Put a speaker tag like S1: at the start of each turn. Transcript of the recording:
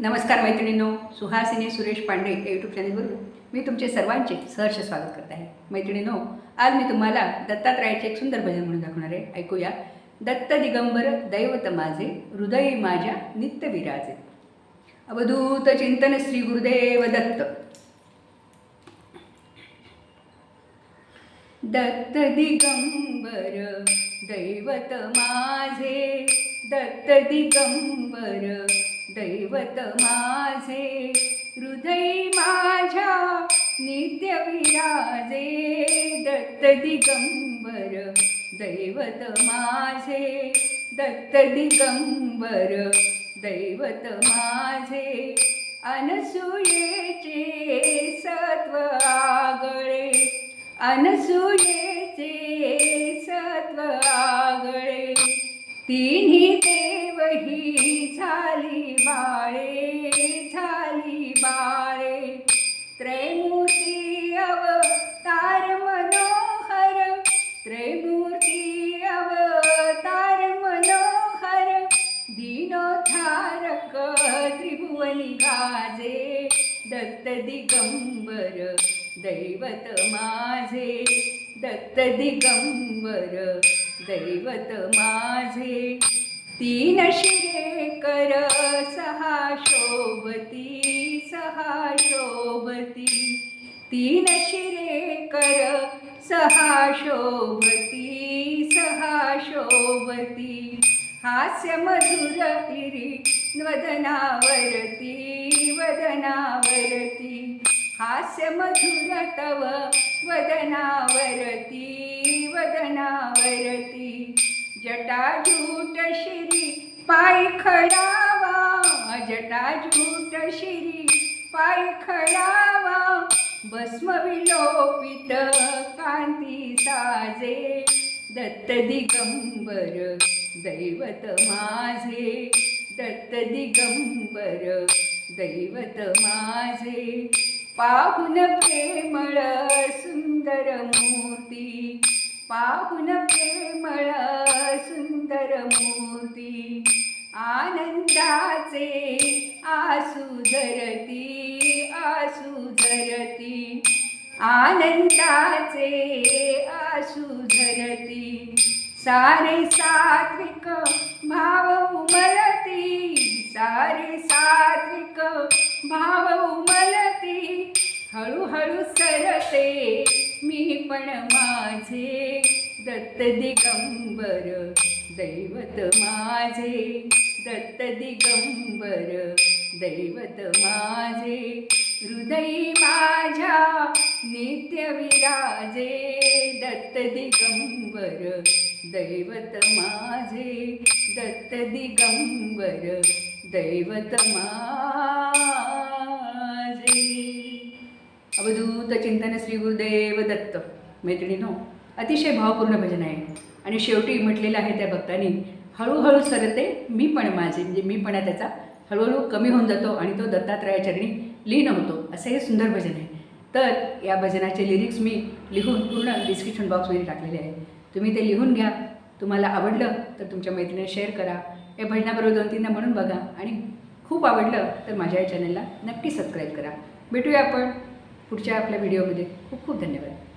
S1: नमस्कार मैत्रिणींनो सुहासिनी सुरेश पांडे या यूट्यूब चॅनलवरून मी तुमचे सर्वांचे सहर्ष स्वागत करत आहे. मैत्रिणींनो आज मी तुम्हाला दत्तात्रयाचे एक सुंदर भजन म्हणून दाखवणार आहे. ऐकूया. दत्त दिगंबर दैवत माझे हृदय माझ्या नित्य विराजे. अवधूत चिंतन श्री गुरुदेव दत्त. दत्त दिगंबर दैवत माझे दत्त दिगंबर दैवत माझे हृदय माझ्या नित्य विराजे दत्त दिगंबर दैवत माझे दत्त दिगंबर दैवत माझे अनसूयेचे सत्व आगळे अनसूयेचे देवही झाली बाळे झाली बाळे. त्रैमूर्ती अवतार मनोहर त्रैमूर्ती अवतार मनोहर. दिनोधारक त्रिभुवनी गाजे दत्त दिगंबर दैवत माझे. दत्त दिगंबर दैवत माझे. तीन शिरे कर सहा शोभती सहा शोभती. तीन शिरे कर सहा शोभती सहा शोभती. हास्य मधुर इरी वदनावरती वदनावरती. हास्य मधुर तव वदनावरती वदनावरती. जटाजूट शिरी पाय खडावा. जटाजूट शिरी पाय खडावा. भस्म विलोपित कांती साजे. दत्त दिगंबर दैवत माझे. दत्त दिगंबर दैवत माझे. पाहुन प्रेमळ सुंदर मूर्ती. पाहुन प्रेमळ मूर्ती आनंदाचे आसू धरती आसू धरती. आनंदाचे आसू धरती. सारे सात्विक भाव उमलती सारे सात्विक भाव उमलती. हळूहळू सरते मी पण माझे दत्त दिगंबर. दैवत माझे दत्त दिगंबर दैवत माझे हृदयी माझ्या नित्य विराजे दत्त दिगंबर दैवत माझे दत्त दिगंबर दैवत माझे. अवधूत चिंतन श्री गुरुदेव दत्त. मैत्रिणी अतिशय भावपूर्ण भजन आहे. आणि शेवटी म्हटलेलं आहे त्या भक्तांनी हळूहळू सरते मी पण माझे म्हणजे मी पण त्याचा हळूहळू कमी होऊन जातो आणि तो दत्तात्रयाचरणी लीन होतो. असं हे सुंदर भजन आहे. तर या भजनाचे लिरिक्स मी लिहून पूर्ण डिस्क्रिप्शन बॉक्समध्ये टाकलेले आहे. तुम्ही ते लिहून घ्या. तुम्हाला आवडलं तर तुमच्या मैत्रिणीने शेअर करा. या भजनाबरोबर दोन तीनदा म्हणून बघा. आणि खूप आवडलं तर माझ्या या चॅनलला नक्की सबस्क्राईब करा. भेटूया आपण पुढच्या आपल्या व्हिडिओमध्ये खूप खूप धन्यवाद.